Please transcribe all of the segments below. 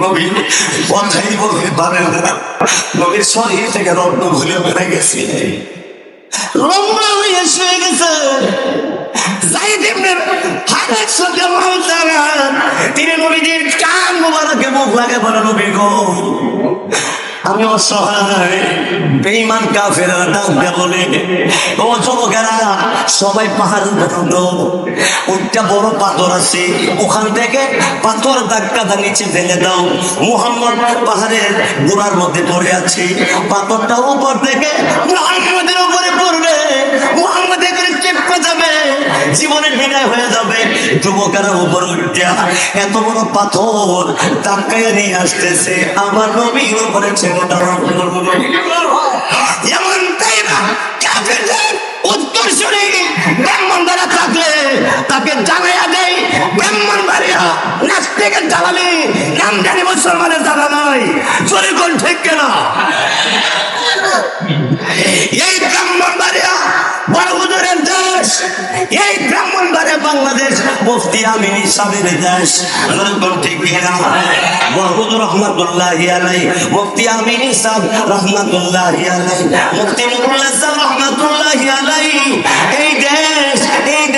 নবী কথাই বলতে পারেন না। নবীর শরীর থেকে রক্ত ভুলে বেড়ে গেছে। লম্বা হয়ে শুয়ে গেছে। জাইদ ইবনে হারেস রাদিয়াল্লাহু তাআলা, তিনি নবীজির কান মোবারকে মুখ লাগে বলে, নবী গো আমি অসহায় বেঈমান কাফেরা ডাক দিয়ে বলে, ও যুবকেরা, সবাই পাহাড় উঠো। ওইটা বড় পাথর আছে, ওখান থেকে পাথর ধাক্কাটা নিচে ফেলে দাও। মুহাম্মদ পাহাড়ের গোড়ার মধ্যে পড়ে আছে, পাথরটা উপর থেকে মুহাম্মদের উপরে পড়বে। মুহাম্মদ করে চেপে যাবে, জীবনের বিদায় হয়ে যাবে। যুবকেরা উপর উঠে এত বড় পাথর ধাক্কায় নিয়ে আসতেছে, আমার নবীর উপরে যেমন তাই না উত্তর শুনে ব্রাহ্মণ দ্বারা থাকলে তাকে জানাইয়া দেয় ব্রাহ্মণ বাড়িয়া নাস্তিকের জ্বালালে নাম জানি মুসলমানের জ্বালা নয় চলে কোন ঠিক কেনা? এই ব্রাহ্মণ বাড়িয়া বড় হুজুরের দেশ, এই ব্রাহ্মণ বাড়িয়া বাংলাদেশ, মুফতি আমিন ইসলামের দেশ কোন ঠিক কিনা? হুজুর রহমতুল্লাহ আলাই মুফতি আমিন ইসলাম রহমতুল্লাহ আলাই মুফতি মুকুল ইসলাম রহমতুল্লাহ আলাই এই দেশ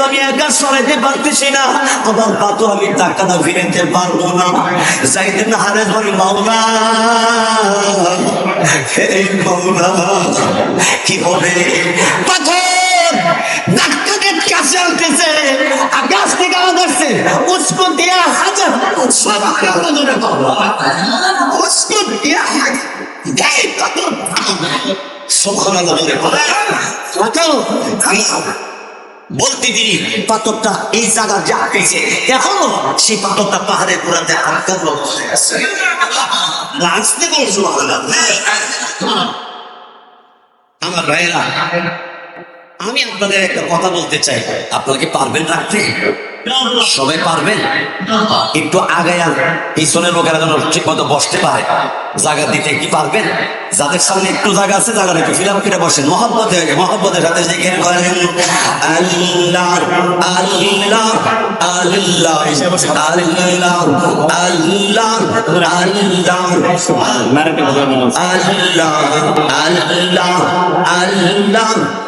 নবীরে তো আমি একা সরাইতে পারতেছি না আবার পাথর আমি টাকাটা ফিরাইতে পারব না যাইতে হারেস বলেন মাওলা এই মাওলা কি হবে পাথর ডাক্তারের কাছে আনতেছে আকাশ থেকে আওয়াজ আসছে দিয়া হাজার সব উসকো দিয়া গায়ে পাথর পাথর আমি বলতে দিই পাথরটা এই জায়গা যে আঁকেছে এখনও সেই পাথরটা পাহাড়ের গোড়াতে আটকার অবস্থায় আছে বলছো আমার ভাইয়েরা আমি আপনাদের একটা কথা বলতে চাই। আপনারা কি পারবেন রাখতে সবাই পারবেন? একটু আগায়া পিছনের লোকেরা যেন ঠিক মতো বসতে পারে। জায়গা দিতে কি পারবেন? যাদের সামনে একটু জায়গা আছে জায়গা একটু ফিলাম করে বসেন। মহব্বতে মহব্বতের সাথে জিজ্ঞেস করেন। আল্লাহ আল্লাহ আল্লাহ আল্লাহ আল্লাহ আল্লাহ আল্লাহ আল্লাহ আল্লাহ।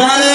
நல்ல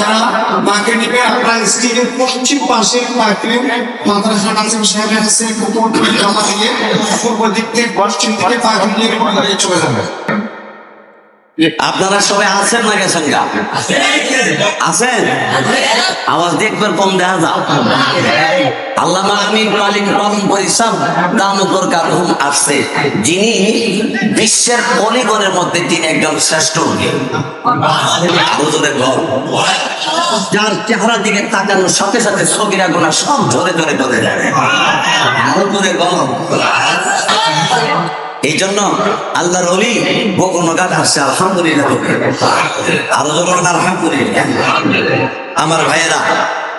যারা মাকে নিবে, আপনার স্ত্রীর পশ্চিম পাশে মাকে মাদ্রাসা নাসিম সাহেবের কাছে কুকুর জমা দিয়ে, পূর্ব দিক থেকে পশ্চিম দিকে ঘুরিয়ে চলে যাবে। আপনারা সবাই আছেন না গেছেন গা? আছেন? আওয়াজ দেখবেন কম দেখা যাও। আল্লাহ আমি মালিক রহম পরিশ্রম দাম দরকার আসছে যিনি বিশ্বের অলিগণের মধ্যে তিনি একজন শ্রেষ্ঠ। যার চেহারার দিকে তাকানোর সাথে সাথে সগিরা গোনা সব ধরে ধরে ধরে যাবে হুজুরের ঘর। এই জন্য আল্লাহর অলি বকনগাট আসছে, আলহামদুলিল্লাহ। আরও যখন আলহামদুলিল্লাহ। আমার ভাইয়েরা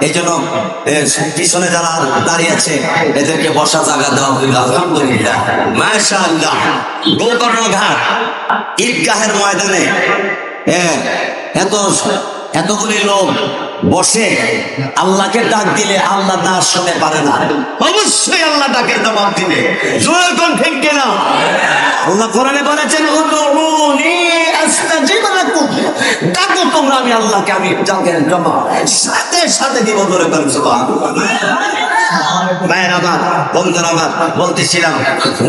এই জন্য যারা দাঁড়িয়ে আছে, এদেরকে বসা জায়গা দেওয়া হইল, আলহামদুলিল্লাহ। মাশা আল্লাহ গোকর্ণঘাট ঈদগাহের ময়দানে হ্যাঁ এত এতগুলি লোক বসে আল্লাহকে ডাক দিলে আল্লাহ না শুনে পারে না। অবশ্যই আল্লাহ ডাকের জবাব দিবে। জোরে কোন? আল্লাহ কোরআনে বলেছেন ডাকো তোমরা, আমি আল্লাহকে, আমি ডাকের জবাব। সাথে সাথে দিব কোন সুবহানাল্লাহ। ভাইয়ের আমার বন্ধুরা আমার বলতেছিলাম,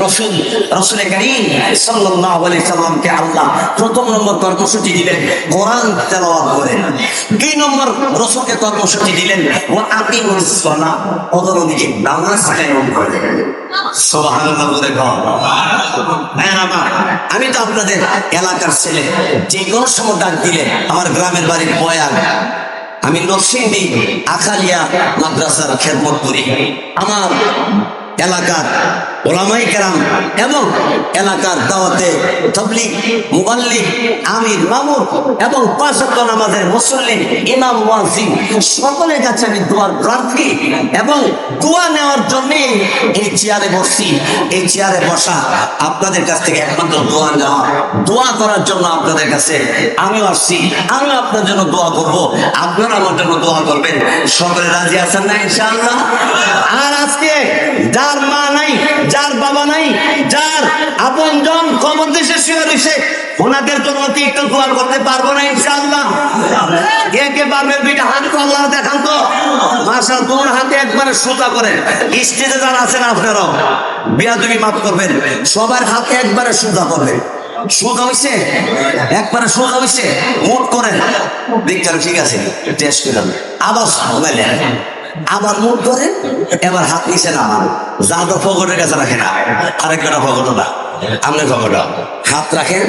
রসুল রসুল করিম সাল্লাল্লাহু আলাইহি সাল্লামকে আল্লাহ প্রথম নম্বর কর্মসূচি দিলেন, কোরআন তেলাওয়াত করে দুই নম্বর রসুলকে কর্মসূচি দিলেন ও আকিমুস সালাহ ওদের দিকে নামাজ কায়েম করে সুবহানাল্লাহ বলে কও। ভাইয়ের আমি তো আপনাদের এলাকার ছেলে, যে কোনো সময় ডাক দিলে আমার গ্রামের বাড়ির বয়ান আমি নরসিংদী আখালিয়া মাদ্রাসার খেদমত করি। আমার এলাকার ওলামাই কেরাম এবং এলাকার দাওয়াতে তবলিগ, মুবাল্লিগ, আমির, মামুর এবং পাঁচত্ব নামাজের মুসল্লি, ইমাম ওয়াজিম সকলের কাছে আমি দোয়ার প্রার্থী এবং দোয়া নেওয়ার জন্য এই চেয়ারে বসছি। এই চেয়ারে বসা আপনাদের কাছ থেকে একমাত্র দোয়া নেওয়া। দোয়া করার জন্য আপনাদের কাছে আমিও আসছি। আমি আপনার জন্য দোয়া করব। আপনারা আমার জন্য দোয়া করবেন। সকলে রাজি আছেন না ইনশাআল্লাহ? আর আজকে যার মা নাই, যার বাবা নাই, যার আপন জন কবর দেশে শুয়ে রয়েছে, ওনাদের জন্য একটু দোয়া করতে পারব না, ইনশাআল্লাহ। কে কে পারবে দুইটা হাত আল্লাহ দেখান তো। মাসা দূর হাতে একবারে সোজা করেন স্টেজে যারা আছেন আপনারাও বিয়া তুমি মাফ করবেন। সবার হাতে একবারে সোজা করবেন। সোজা হয়েছে একবারে সোজা হয়েছে মুট করেন। দেখছেন, ঠিক আছে? টেস্ট করেন আবার আবার মুখ ধরেন এবার হাত নিচে নামান যাটা ফগটের কাছে রাখে না, আরেকটা ফগট না। আমনে ফগট। হাত রাখেন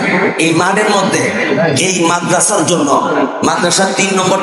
এই মাঠের মধ্যে, এই মাদ্রাসার জন্য, মাদ্রাসার তিন নম্বর